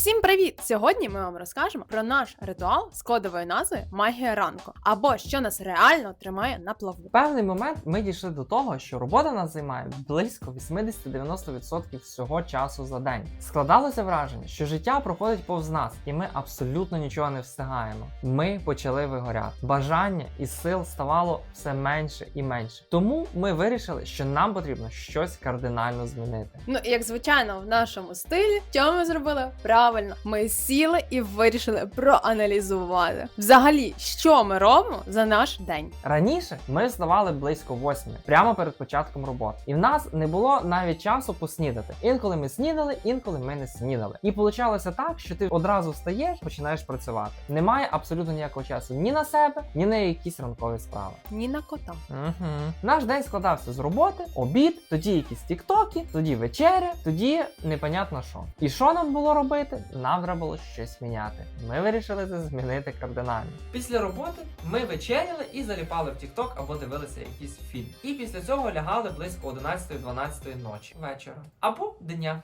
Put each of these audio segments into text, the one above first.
Всім привіт! Сьогодні ми вам розкажемо про наш ритуал з кодовою назвою Магія ранку, або що нас реально тримає на плаву. В певний момент ми дійшли до того, що робота нас займає близько 80-90% всього часу за день. Складалося враження, що життя проходить повз нас, і ми абсолютно нічого не встигаємо. Ми почали вигоряти. Бажання і сил ставало все менше і менше. Тому ми вирішили, що нам потрібно щось кардинально змінити. Ну і як звичайно, в нашому стилі, що ми зробили? Правильно, ми сіли і вирішили проаналізувати. Взагалі, що ми робимо за наш день. Раніше ми вставали близько восьми, прямо перед початком роботи, і в нас не було навіть часу поснідати. Інколи ми снідали, інколи ми не снідали. І получалося так, що ти одразу встаєш, починаєш працювати. Немає абсолютно ніякого часу ні на себе, ні на якісь ранкові справи. Ні на кота. Угу. Наш день складався з роботи, обід, тоді якісь тіктоки, тоді вечеря, тоді непонятно що. І що нам було робити? Нам треба було щось міняти. Ми вирішили це змінити кардинально. Після роботи ми вечеряли і заліпали в TikTok або дивилися якийсь фільм. І після цього лягали близько 11-12 ночі вечора або дня.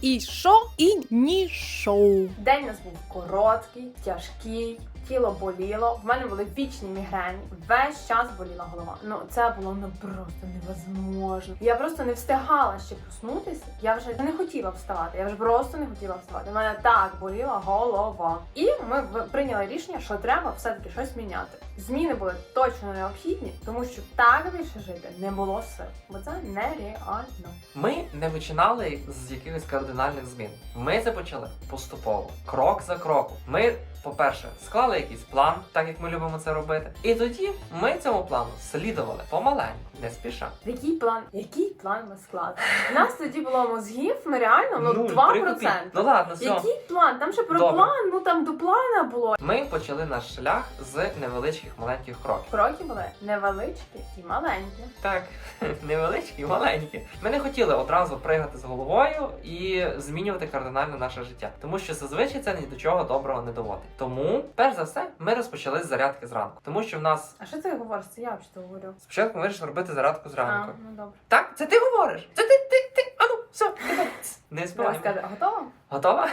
І що, і ні шоу. День у нас був короткий, тяжкий, тіло боліло. В мене були вічні мігрені. Весь час боліла голова. Ну це було ну просто невозможно. Я просто не встигала ще проснутися. Я вже не хотіла вставати. Я вже просто не хотіла вставати. У мене так боліла голова. І ми прийняли рішення, що треба все-таки щось міняти. Зміни були точно необхідні, тому що так більше жити не було сил, бо це нереально. Ми не починали з якихось кардинальних змін. Ми це почали поступово, крок за кроком. Ми, по-перше, склали якийсь план, так як ми любимо це робити. І тоді ми цьому плану слідували помаленьку, не спіша. Який план? Який план ми склали? У нас тоді було мозгів, ми реально ну, Нуль, 2%. Ну ладно, все. Який план? Там ще про Добре. план, ну там до плана було. Ми почали наш шлях з невеличких маленьких кроків. Кроки були невеличкі і маленькі. Так, невеличкі, маленькі. Ми не хотіли одразу пригати з головою і змінювати кардинально наше життя, тому що зазвичай це ні до чого доброго не доводить. Тому, перш за все, ми розпочали з зарядки зранку, тому що в нас А що ти говориш? Це я взагалі говорю. спочатку ми вирішили робити зарядку А, зранку. ну добре. Так, це ти говориш. Це ти, ти, ти. Ану, все, тихо. Не Давай співай. скаже, готова? Готова?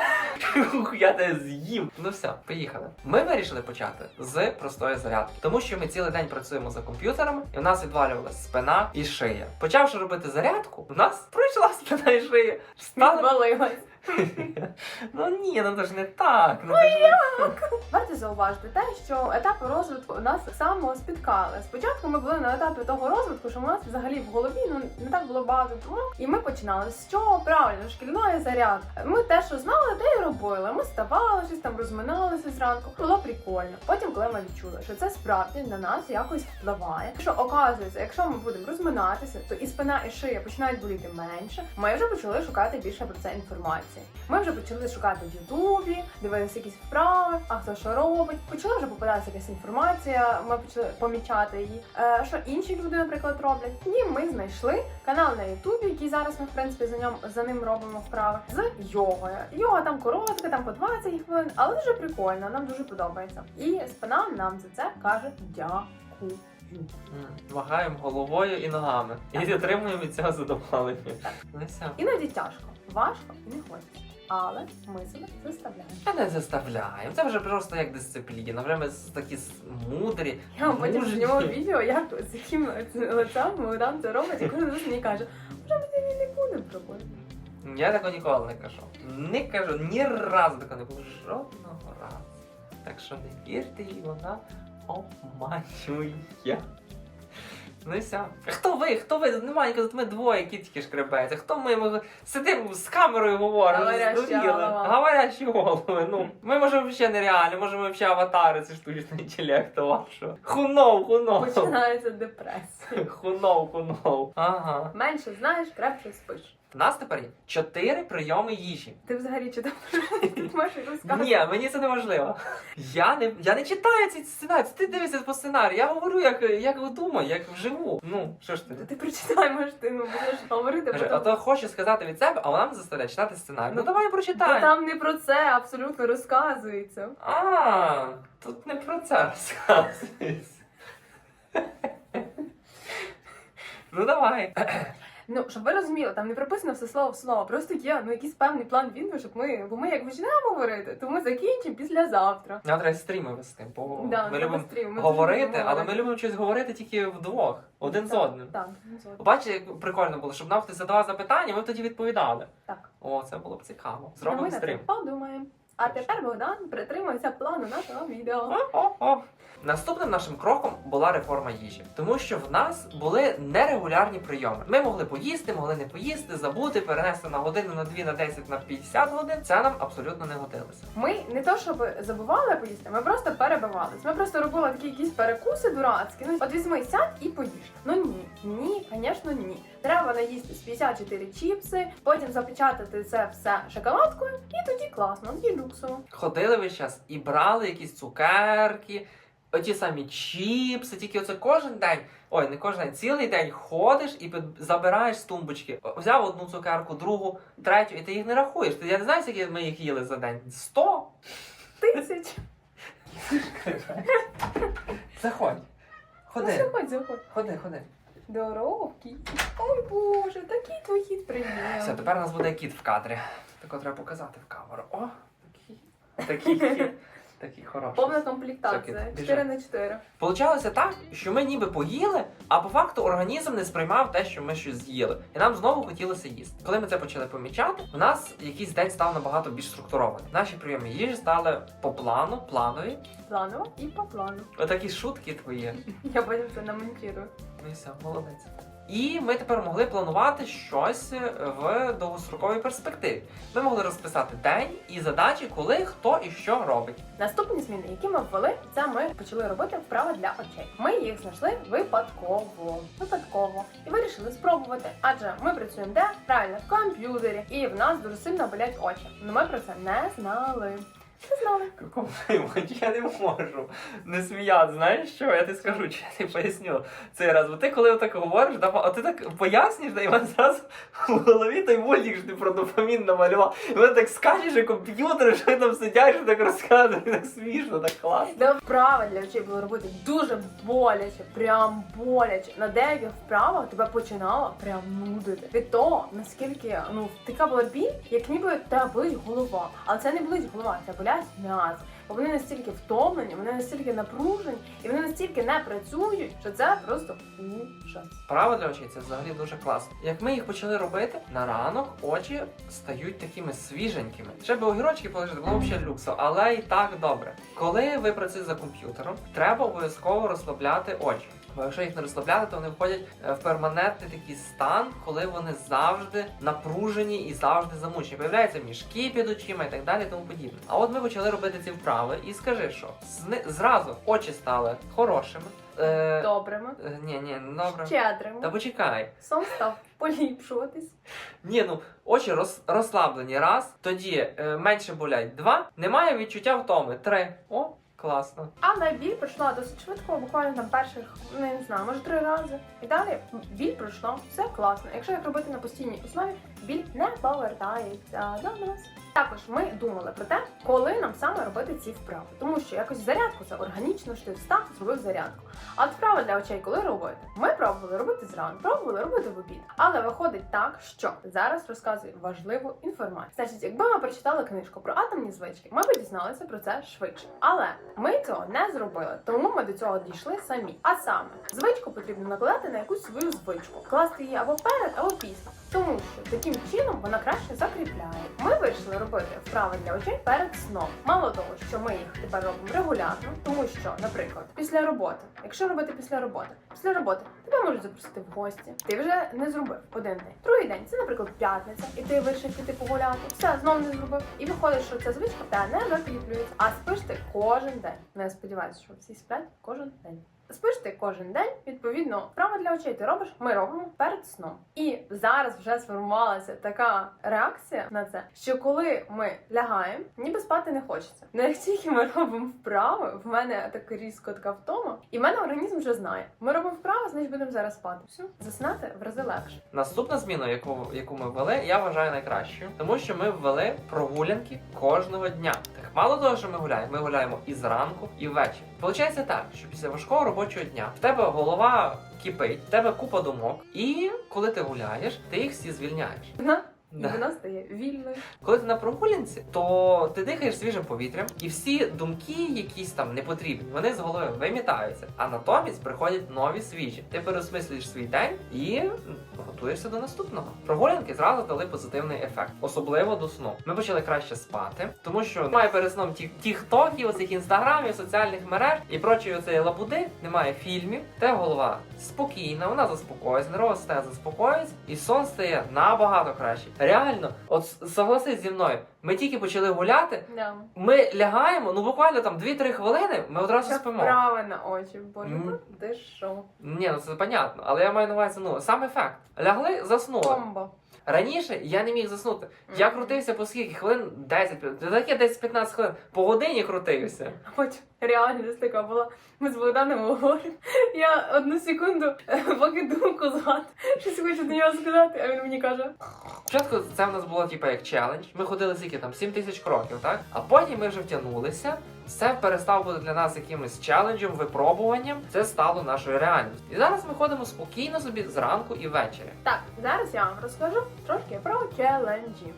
Ух, Я тебе з'їм. Ну все, поїхали. Ми вирішили почати з простої зарядки, тому що ми цілий день працюємо за комп'ютерами, і в нас відвалювалася спина і шия. Почавши робити зарядку, у нас пройшла спина і шия. Стали... Відвалилась. Ну ні, ну це ж не так. Ну, це ж не... Варто зауважити те, що етапи розвитку нас само спіткали. Спочатку ми були на етапі того розвитку, що у нас взагалі в голові ну не так було багато думок, і ми починали з чого правильно шкільної зарядки. Ми те, що знали, те й робили. Ми ставали, щось там розминалися зранку. Було прикольно. Потім, коли ми відчули, що це справді на нас якось впливає. Що оказується, якщо ми будемо розминатися, то і спина, і шия починають боліти менше. Ми вже почали шукати більше про це інформації. Ми вже почали шукати в Ютубі, дивилися якісь вправи, а хто що робить. Почала вже попадатися якась інформація. Ми почали помічати її. Е, що інші люди, наприклад, роблять. І ми знайшли канал на Ютубі, який зараз ми в принципі за ньому за ним робимо вправи з йогою. Йога там коротка, там по 20 хвилин, але дуже прикольно, нам дуже подобається. І спина нам за це каже дякую. Вагаємо головою і ногами. І отримуємо від цього задоволення. Ну. Іноді тяжко, важко і не хочеться. Але ми себе заставляємо. Та не заставляємо. Це вже просто як дисципліна. Вже ми такі мудрі. Я вам потім мужні. зніму відео, як з яким лицем Богдан це робить, і кожен раз мені каже, може ми не будемо робити. Я такого ніколи не кажу. Не кажу, ні разу такого не було. Жодного разу. Так що не вірте їй, вона обманює. Ну і все. Хто ви? Хто ви? Немає тут ми двоє, які тільки шкребеться. Хто ми? Ми сидимо з камерою говоримо. Говоряща здуріли. голова. Говорящі голови. Ну, ми може взагалі нереальні, може ми взагалі аватари, це штучний інтелект вашого. Who know. Починається депресія. Who know. Ага. Менше знаєш, крепше спиш. У нас тепер є чотири прийоми їжі. Ти взагалі читав, ти можеш розказати? Ні, мені це не важливо. Я не, я не читаю ці сценарії. Ти дивишся по сценарію. Я говорю, як, як думаю, як вживу. Ну, що ж ти? Ти прочитай, може ти ну, будеш говорити, бо а то хочу сказати від себе, а вона мене заставляє читати сценарій. Ну Ну, давай бо прочитай. там не про це абсолютно розказується. А, тут не про це розказується. Ну давай. Ну, щоб ви розуміли, там не прописано все слово в слово, просто є ну якийсь певний план відео, щоб ми, бо ми як починаємо говорити, то ми закінчимо післязавтра. Нам треба стріми вести, бо Да, ми любимо стрім, ми говорити, дуже але ми любимо щось говорити тільки вдвох, один з одним. Так, з. Бачите, як прикольно було, щоб нам хтось задавав запитання, ми б тоді відповідали. Так. О, це було б цікаво. Зробимо стрім. подумаємо. А тепер Богдан притримується плану нашого відео. О-о-о. Наступним нашим кроком була реформа їжі, тому що в нас були нерегулярні прийоми. Ми могли поїсти, могли не поїсти, забути, перенести на годину, на дві, на 10, на 50 годин. Це нам абсолютно не годилося. Ми не то, щоб забували поїсти, ми просто перебивались. Ми просто робили такі якісь перекуси дурацькі. Ну, от візьми, сядь і поїж. Ну ні, ні, звісно, ні. Треба наїсти з 54 чіпси, потім запечатати це все шоколадкою, і тоді класно, тоді люксово. Ходили весь час і брали якісь цукерки, оті самі чіпси, тільки оце кожен день. Ой, не кожен день, цілий день ходиш і під- забираєш з тумбочки. Взяв одну цукерку, другу, третю, і ти їх не рахуєш. Ти я не знаю, скільки ми їх їли за день. Сто? Тисяч. Заходь. Ну, Ходи, заходь, заходь. ходи, ходи. Здоровки. Ой Боже, такий твій хід привіт. Все, тепер у нас буде кіт в кадрі. Тако треба показати в камеру. О, такий, такий кіт. Такий хороший. Повна комплектація. Всякі, 4 на 4. Получалося так, що ми ніби поїли, а по факту організм не сприймав те, що ми щось з'їли. І нам знову хотілося їсти. Коли ми це почали помічати, у нас якийсь день став набагато більш структурований. Наші прийоми їжі стали по плану, планові. Планово і по плану. Отакі шутки твої. Я потім це намонтірую. Ну і все, молодець. І ми тепер могли планувати щось в довгостроковій перспективі. Ми могли розписати день і задачі, коли хто і що робить. Наступні зміни, які ми ввели, це ми почали робити вправи для очей. Ми їх знайшли випадково, випадково і вирішили спробувати. Адже ми працюємо де правильно в комп'ютері, і в нас дуже сильно болять очі. Но ми про це не знали. Какому я не можу не сміяти. Знаєш що? Я ти скажу, чи я не поясню цей раз. Бо ти коли отак говориш, а ти так пояснюєш, да, і мене зразу в голові той мультик, що ти про дофамін намалював. І мене так скажеш, що комп'ютер, що там сидять, що так розказуєш, так смішно, так класно. Де вправи для очей було робити дуже боляче, прям боляче. На деяких вправах тебе починало прям нудити. Від того, наскільки ну така була біль, як ніби тебе болить голова. Але це не болить голова, це болять м'язи. Бо вони настільки втомлені, вони настільки напружені, і вони настільки не працюють, що це просто ужас. Право для очей це взагалі дуже класно. Як ми їх почали робити, на ранок очі стають такими свіженькими. Ще би огірочки положити, було б ще люксо, але і так добре. Коли ви працюєте за комп'ютером, треба обов'язково розслабляти очі. Бо якщо їх не розслабляти, то вони входять е, в перманентний такий стан, коли вони завжди напружені і завжди замучені. Появляються мішки під очима і так далі, і тому подібне. А от ми почали робити ці вправи, і скажи, що зни- зразу очі стали хорошими. Е, Добрими, е, ні, ні, добре. щедрими. Та почекай. Сон став поліпшуватись. Ні, ну очі роз, розслаблені раз, тоді е, менше болять два, немає відчуття втоми три. О, класно. Але біль пройшла досить швидко, буквально там перших, ну я не знаю, може три рази. І далі біль пройшла, все класно. Якщо як робити на постійній основі, біль не повертається до нас. Також ми думали про те, коли нам саме робити ці вправи, тому що якось зарядку це органічно, що ти встав, зробив зарядку. А от вправи для очей, коли робити? Ми пробували робити зранку, пробували робити в обід. Але виходить так, що зараз розказую важливу інформацію. Значить, якби ми прочитали книжку про атомні звички, ми б дізналися про це швидше. Але ми цього не зробили, тому ми до цього дійшли самі. А саме, звичку потрібно накладати на якусь свою звичку, класти її або перед, або після. Тому що таким чином вона краще закріпляє. Ми вирішили робити вправи для очей перед сном. Мало того, що ми їх тепер робимо регулярно, тому що, наприклад, після роботи, якщо робити після роботи, після роботи тебе можуть запросити в гості. Ти вже не зробив один день. Другий день це, наприклад, п'ятниця, і ти вирішив піти погуляти. Все знову не зробив. І виходить, що ця звичка в тебе не закріплюється. А спиш ти кожен день. Ну, я сподіваюся, що всі сплять кожен день. Спиш ти кожен день, відповідно, вправи для очей ти робиш, ми робимо перед сном. І зараз вже сформувалася така реакція на це, що коли ми лягаємо, ніби спати не хочеться. Ну як тільки ми робимо вправи, в мене так різко така втома, і в мене організм вже знає. Ми робимо вправи, значить будемо зараз спати. Все, заснати в рази легше. Наступна зміна, яку, яку ми ввели, я вважаю найкращою, тому що ми ввели прогулянки кожного дня. Так мало того, що ми гуляємо, ми гуляємо і зранку, і ввечері. Получається так, що після важкого робочого дня. В тебе голова кипить, в тебе купа думок, і коли ти гуляєш, ти їх всі звільняєш. І Да. вона стає вільною. Коли ти на прогулянці, то ти дихаєш свіжим повітрям, і всі думки, якісь там непотрібні, вони з голови вимітаються. А натомість приходять нові свіжі. Ти переосмислюєш свій день і готуєшся до наступного. Прогулянки зразу дали позитивний ефект, особливо до сну. Ми почали краще спати, тому що немає перед сном ті тіктоків, оцих інстаграмів, соціальних мереж і прочої оцеї лабуди, немає фільмів. Те голова спокійна, вона заспокоїться, нервова система заспокоїться, і сон стає набагато краще. Реально, от согласись зі мною, ми тільки почали гуляти. Да. Ми лягаємо, ну буквально там 2-3 хвилини, ми одразу Як спимо. Право на очі, боже, Мгм. ну ти що? Ні, ну це понятно, але я маю на увазі, ну сам ефект. Лягли, заснули. Комбо. Раніше я не міг заснути. Я крутився по скільки хвилин 10, не таке 10-15 хвилин. По годині крутився. Потім реальність така була. Ми з Богданом говоримо. Я одну секунду, е, поки думку згад, щось хочу до нього сказати, а він мені каже: Спочатку це в нас було типу як челендж. Ми ходили скільки там 7 тисяч кроків, так? А потім ми вже втягнулися. Це перестало бути для нас якимось челенджем, випробуванням. Це стало нашою реальністю. І зараз ми ходимо спокійно собі зранку і ввечері. Так, зараз я вам розкажу трошки про челенджі.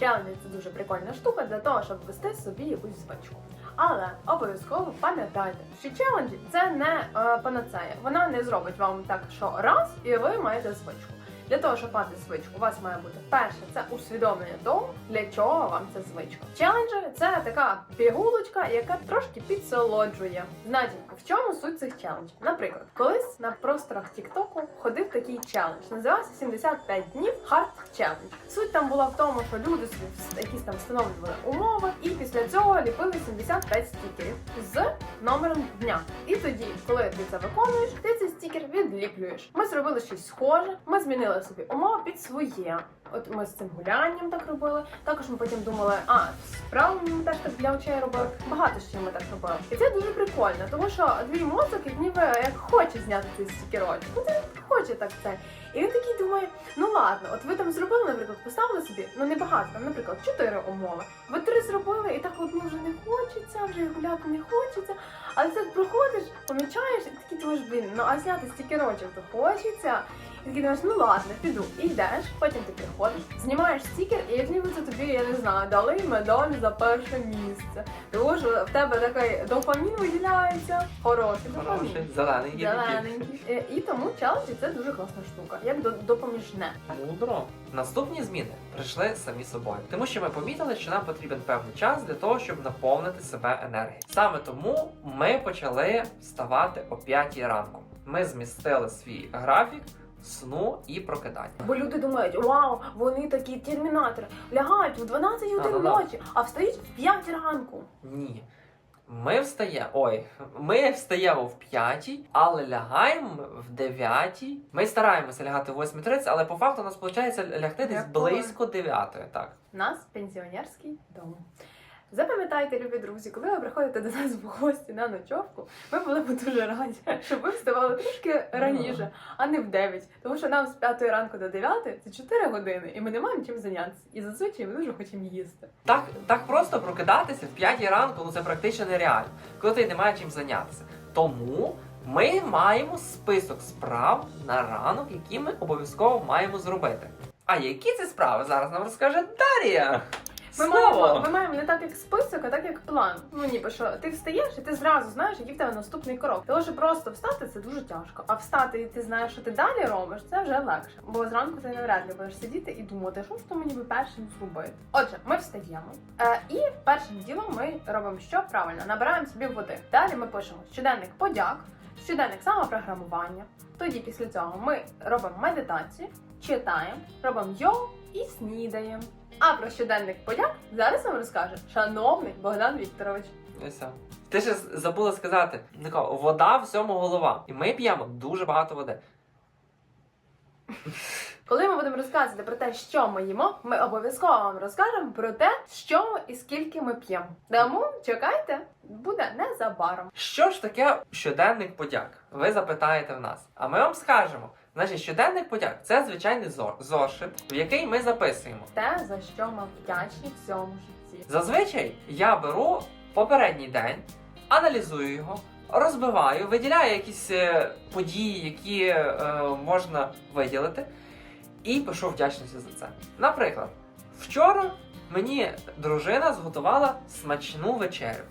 Челенджі це дуже прикольна штука для того, щоб ввести собі якусь звичку. Але обов'язково пам'ятайте, що челенджі це не е, панацея. Вона не зробить вам так, що раз і ви маєте звичку. Для того, щоб мати звичку, у вас має бути перше це усвідомлення того, для чого вам ця звичка. Челенджі це така пігулочка, яка трошки підсолоджує. Значить, в чому суть цих челенджів? Наприклад, колись на просторах Тіктоку ходив такий челендж. Називався 75 днів Hard Challenge. Суть там була в тому, що люди собі якісь там встановлювали умови, і після цього ліпили 75 стікерів з номером дня. І тоді, коли ти це виконуєш, ти цей стікер відліплюєш. Ми зробили щось схоже. Ми змінили собі умови під своє. От ми з цим гулянням так робили. Також ми потім думали, а з ми теж так для очей робили. Багато чим ми так робили. І це дуже прикольно, тому що твій мозок ніби як хоче зняти цей стікерочок. Ну ти хоче так це. І він такий думає: ну ладно, от ви там зробили, наприклад, поставили собі, ну не багато, там, наприклад, чотири умови. Ви три зробили, і так одну вже не хочеться, вже гуляти не хочеться. Але так проходиш, помічаєш, і такий думаєш, блін, ну а зняти стікерочок то хочеться. Такий думаєш, ну ладно, піду. І йдеш, потім ти приходиш, знімаєш стікер, і як ніби це тобі, я не знаю, дали медаль за перше місце. Тому що в тебе такий дофамін виділяється, хороший дофамін. Хороший, зелений. Зелененький. Е, І тому челенджі це дуже класна штука, як допоміжне. Мудро. Наступні зміни прийшли самі собою, тому що ми помітили, що нам потрібен певний час для того, щоб наповнити себе енергією. Саме тому ми почали вставати о 5 ранку. Ми змістили свій графік сну і прокидання. Бо люди думають, вау, вони такі термінатори, лягають в 12 годин Да-да-да. ночі, а встають в 5 ранку. Ні. Ми встаємо. Ой, ми встаємо в 5, але лягаємо в 9. Ми стараємося лягати в 8.30, але по факту у нас виходить лягти десь близько 9. Так. У нас пенсіонерський дом. Запам'ятайте, любі друзі, коли ви приходите до нас в гості на ночовку, ми були б дуже раді, щоб ви вставали трішки раніше, а не в 9. Тому що нам з 5 ранку до 9 це 4 години, і ми не маємо чим зайнятися. І зазвичай ми дуже хочемо їсти. Так, так просто прокидатися в 5 ранку, ну це практично нереально, коли ти не маєш чим зайнятися. Тому ми маємо список справ на ранок, які ми обов'язково маємо зробити. А які це справи зараз нам розкаже Дар'я? Ми маємо, ми маємо не так як список, а так як план. Ну ніби що ти встаєш і ти зразу знаєш, який в тебе наступний крок. Тому що просто встати це дуже тяжко. А встати і ти знаєш, що ти далі робиш, це вже легше. Бо зранку ти навряд ли будеш сидіти і думати, що ж то мені би першим зробити. Отже, ми встаємо. Е, і першим ділом ми робимо що правильно, набираємо собі води. Далі ми пишемо щоденник подяк, щоденник самопрограмування. Тоді після цього ми робимо медитацію, читаємо, робимо йогу і снідаємо. А про щоденник подяк зараз вам розкаже шановний Богдан Вікторович. І все. Ти ще забула сказати, Нико, вода всьому голова. І ми п'ємо дуже багато води. Коли ми будемо розказувати про те, що ми їмо, ми обов'язково вам розкажемо про те, що і скільки ми п'ємо. Тому чекайте, буде незабаром. Що ж таке щоденник подяк? Ви запитаєте в нас. А ми вам скажемо. Значить, щоденник подяк це звичайний зошит, в який ми записуємо. Те, за що ми вдячні в цьому житті. Зазвичай я беру попередній день, аналізую його, розбиваю, виділяю якісь е, події, які е, можна виділити, і пишу вдячності за це. Наприклад, вчора мені дружина зготувала смачну вечерю.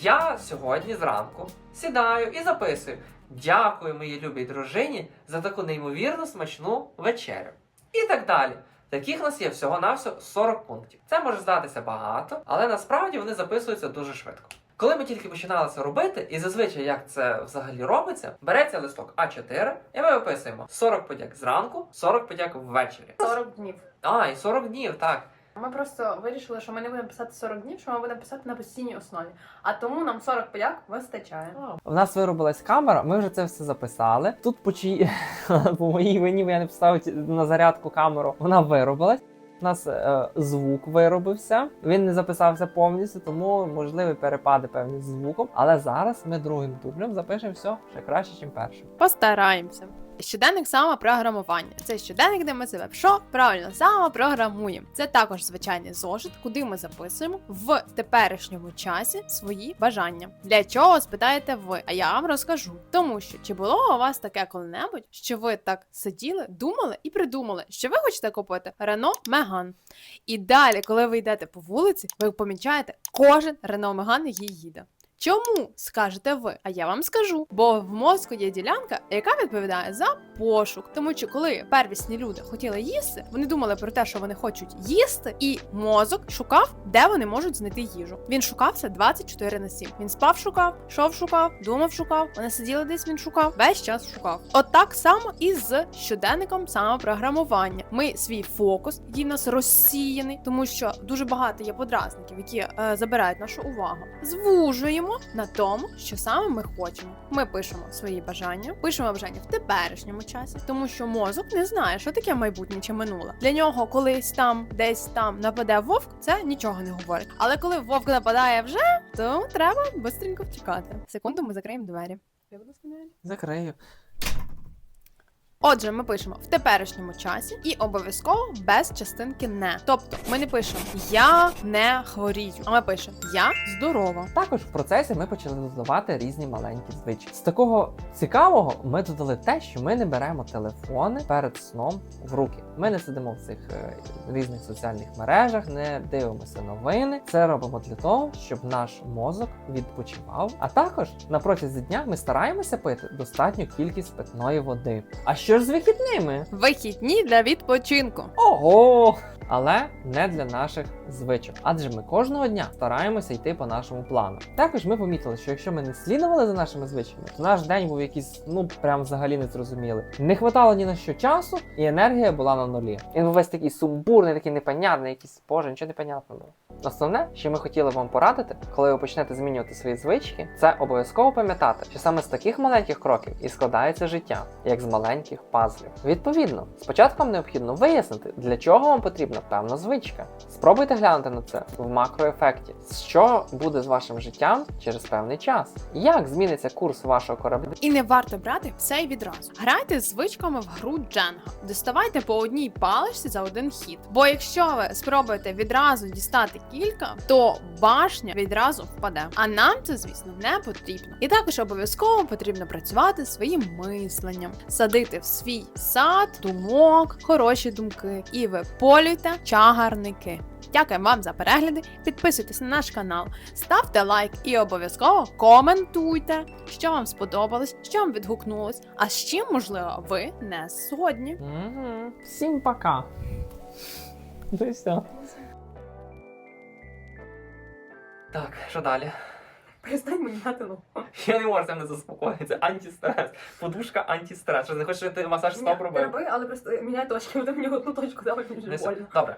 Я сьогодні зранку сідаю і записую. Дякую моїй любій дружині за таку неймовірно смачну вечерю. І так далі. Таких нас є всього-навсього 40 пунктів. Це може здатися багато, але насправді вони записуються дуже швидко. Коли ми тільки починали це робити, і зазвичай як це взагалі робиться, береться листок А4, і ми виписуємо 40 подяк зранку, 40 подяк ввечері. 40 днів. А, і 40 днів, так. Ми просто вирішили, що ми не будемо писати 40 днів, що ми будемо писати на постійній основі. А тому нам 40 подяк вистачає. У нас виробилась камера, ми вже це все записали. Тут по чиї по моїй вині, бо я не поставив на зарядку камеру. Вона виробилась. У нас е, звук виробився. Він не записався повністю, тому можливі перепади певні з звуком. Але зараз ми другим дублем запишемо все ще краще, ніж першим. Постараємося. Щоденник самопрограмування. Це щоденник, де ми себе що правильно самопрограмуємо. Це також звичайний зошит, куди ми записуємо в теперішньому часі свої бажання. Для чого спитаєте ви? А я вам розкажу. Тому що чи було у вас таке коли-небудь, що ви так сиділи, думали і придумали, що ви хочете купити Рено Меган. І далі, коли ви йдете по вулиці, ви помічаєте кожен Рено Меган, який їде. Чому скажете ви? А я вам скажу, бо в мозку є ділянка, яка відповідає за пошук. Тому що коли первісні люди хотіли їсти, вони думали про те, що вони хочуть їсти, і мозок шукав, де вони можуть знайти їжу. Він шукався 24 на 7. Він спав, шукав, шов шукав, думав, шукав. Вони сиділи десь. Він шукав, весь час шукав. От так само і з щоденником самопрограмування. Ми свій фокус, який в нас розсіяний, тому що дуже багато є подразників, які е, забирають нашу увагу. Звужуємо на тому, що саме ми хочемо. Ми пишемо свої бажання, пишемо бажання в теперішньому часі, тому що мозок не знає, що таке майбутнє чи минуле. Для нього колись там, десь там нападе вовк, це нічого не говорить. Але коли вовк нападає вже, то треба швидко втікати. Секунду, ми закриємо двері. Я буду. Закрию. Отже, ми пишемо в теперішньому часі і обов'язково без частинки не. Тобто ми не пишемо я не хворію, а ми пишемо я здорова. Також в процесі ми почали додавати різні маленькі звички. З такого цікавого ми додали те, що ми не беремо телефони перед сном в руки. Ми не сидимо в цих е, різних соціальних мережах, не дивимося новини. Це робимо для того, щоб наш мозок відпочивав. А також на протязі дня ми стараємося пити достатню кількість питної води. А що ж з вихідними? Вихідні для відпочинку. Ого! Але не для наших звичок, адже ми кожного дня стараємося йти по нашому плану. Також ми помітили, що якщо ми не слідували за нашими звичками, то наш день був якийсь, ну прям взагалі не зрозумілий. Не хватало ні на що часу, і енергія була на нулі. Він весь такий сумбурний, такий непонятний, якийсь боже, нічого не було. Основне, що ми хотіли вам порадити, коли ви почнете змінювати свої звички, це обов'язково пам'ятати, що саме з таких маленьких кроків і складається життя, як з маленьких пазлів. Відповідно, спочатку вам необхідно вияснити, для чого вам певна звичка. Спробуйте глянути на це в макроефекті, що буде з вашим життям через певний час, як зміниться курс вашого корабля. І не варто брати все й відразу. Грайте з звичками в гру Дженга. Доставайте по одній паличці за один хід. Бо якщо ви спробуєте відразу дістати кілька, то башня відразу впаде. А нам це, звісно, не потрібно. І також обов'язково потрібно працювати своїм мисленням, садити в свій сад думок, хороші думки і виполюйте чагарники. Дякуємо вам за перегляди. Підписуйтесь на наш канал, ставте лайк і обов'язково коментуйте, що вам сподобалось, що вам відгукнулось, а з чим, можливо, ви не згодні. Угу. Всім пока. Ну і все. Так, що далі? Перестань мені гати ногу. Я не можу цим не Це Антистрес. Подушка антистрес. Що не хочеш, щоб ти масаж Ні, став Не робив? роби, але просто міняй точки, бо ти мені одну точку дав, мені вже Не больно. Добре.